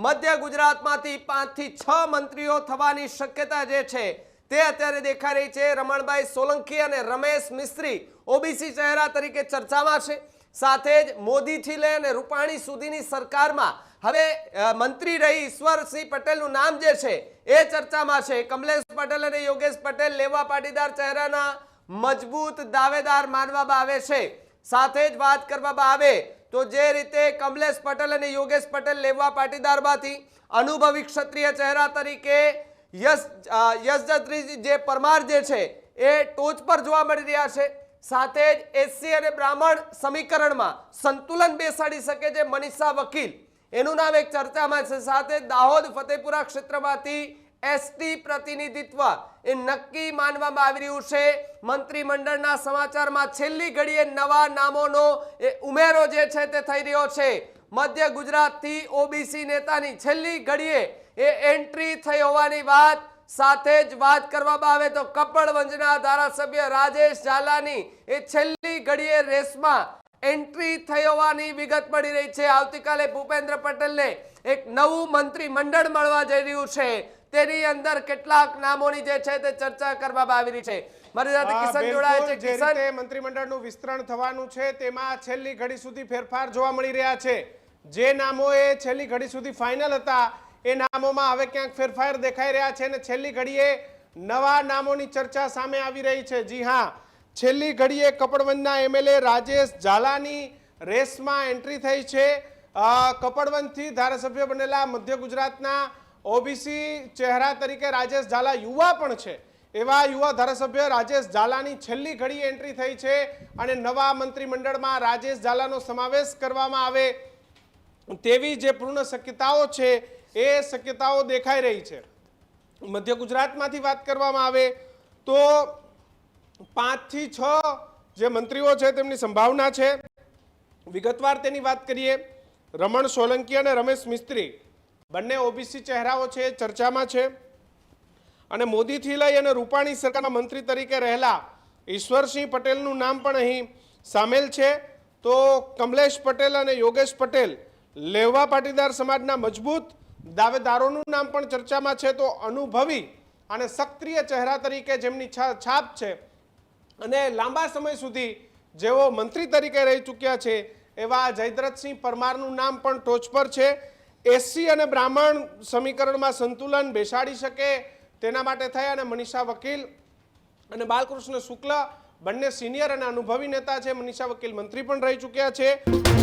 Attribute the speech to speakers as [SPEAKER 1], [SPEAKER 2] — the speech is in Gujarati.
[SPEAKER 1] મધ્ય ગુજરાતમાંથી પાંચથી છ મંત્રીઓ થવાની શક્યતા જે છે તે અત્યારે દેખાઈ રહી છે. રમણભાઈ સોલંકી અને રમેશ મિસ્ત્રી ઓબીસી ચહેરા તરીકે ચર્ચામાં છે. સાથે જ મોદીથી લઈ અને રૂપાણી સુધીની સરકારમાં હવે મંત્રી રહી ઈશ્વરસિંહ પટેલનું નામ જે છે એ ચર્ચામાં છે. કમલેશ પટેલ અને યોગેશ પટેલ લેવા પાટીદાર ચહેરાના મજબૂત દાવેદાર માનવામાં આવે છે. સાથે જ વાત કરવામાં આવે તો જે રીતે કમલેશ પટેલ અને યોગેશ પટેલ લેવા પાટીદારમાંથી અનુભવી ક્ષત્રિય ચહેરા તરીકે યશ અ, જે પરમાર જે છે એ ટોચ પર જોવા મળી રહ્યા છે. સાથે જ એસસી અને બ્રાહ્મણ સમીકરણમાં સંતુલન બેસાડી શકે છે મનીષા વકીલ. એનું નામ એક ચર્ચામાં છે. સાથે દાહોદ ફતેપુરા ક્ષેત્રમાંથી એસટી પ્રતિનિધિત્વ એ નક્કી માનવામાં આવી રહ્યું છે. મંત્રીમંડળના સમાચારમાં છેલ્લી ઘડીએ નવા નામોનો એ ઉમેરો જે છે તે થઈ રહ્યો છે. મધ્ય ગુજરાતથી ઓબીસી નેતાની છેલ્લી ઘડીએ એ એન્ટ્રી થઈ હોવાની વાત. સાથે જ વાત કરવામાં આવે તો કપડવંજના ધારાસભ્ય રાજેશ ઝાલાની એ છેલ્લી ઘડીએ રેસમાં એન્ટ્રી થઈ હોવાની વિગત મળી રહી છે. આવતીકાલે ભૂપેન્દ્ર પટેલને એક નવું મંત્રીમંડળ મળવા જઈ રહ્યું છે. તેની અંદર કેટલાક નામોની જે છે તે ચર્ચા કરવામાં આવી રહી છે. મારી સાથે કિશન જોડાય છે. કિશન?
[SPEAKER 2] મંત્રીમંડળનું વિસ્તરણ થવાનું છે તેમાં છેલ્લી ઘડી સુધી ફેરફાર જોવા મળી રહ્યા છે. જે નામો એ છેલ્લી ઘડી સુધી ફાઇનલ હતા એ નામોમાં હવે ક્યાંક ફેરફાર દેખાઈ રહ્યા છે અને છેલ્લી ઘડીએ નવા નામોની ચર્ચા સામે આવી રહી છે. જી હા છેલ્લી ઘડીએ કપડવંજના એમએલએ રાજેશ ઝાલાની રેસમાં એન્ટ્રી થઈ છે. કપડવંજથી ધારાસભ્ય બનેલા મધ્ય ગુજરાતના ઓબીસી ચહેરા તરીકે રાજેશ ઝાલા યુવા પણ છે. એવા યુવા ધારાસભ્ય રાજેશ ઝાલાની છેલ્લી ઘડી એન્ટ્રી થઈ છે અને નવા મંત્રીમંડળમાં રાજેશ ઝાલાનો સમાવેશ કરવામાં આવે તેવી જે પૂર્ણ શક્યતાઓ છે એ શક્યતાઓ દેખાઈ રહી છે. મધ્ય ગુજરાતમાંથી વાત કરવામાં આવે તો પાંચથી છ જે મંત્રીઓ છે તેમની સંભાવના છે. વિગતવાર તેની વાત કરીએ. રમણ સોલંકી અને રમેશ મિસ્ત્રી બંને ઓબીસી ચહેરાઓ છે એ ચર્ચામાં છે. અને મોદીથી લઈ અને રૂપાણી સરકારના મંત્રી તરીકે રહેલા ઈશ્વરસિંહ પટેલનું નામ પણ અહીં સામેલ છે. તો કમલેશ પટેલ અને યોગેશ પટેલ લેવા પાટીદાર સમાજના મજબૂત દાવેદારોનું નામ પણ ચર્ચામાં છે. તો અનુભવી અને સક્રિય ચહેરા તરીકે જેમની છાપ છે અને લાંબા સમય સુધી જેઓ મંત્રી તરીકે રહી ચૂક્યા છે એવા જયદ્રથસિંહ પરમારનું નામ પણ ટોચ પર છે. એસસી અને બ્રાહ્મણ સમીકરણમાં સંતુલન બેસાડી શકે તેના માટે થયા અને મનીષા વકીલ અને બાલકૃષ્ણ શુક્લ બંને સિનિયર અને અનુભવી નેતા છે. મનીષા વકીલ મંત્રી પણ રહી ચૂક્યા છે.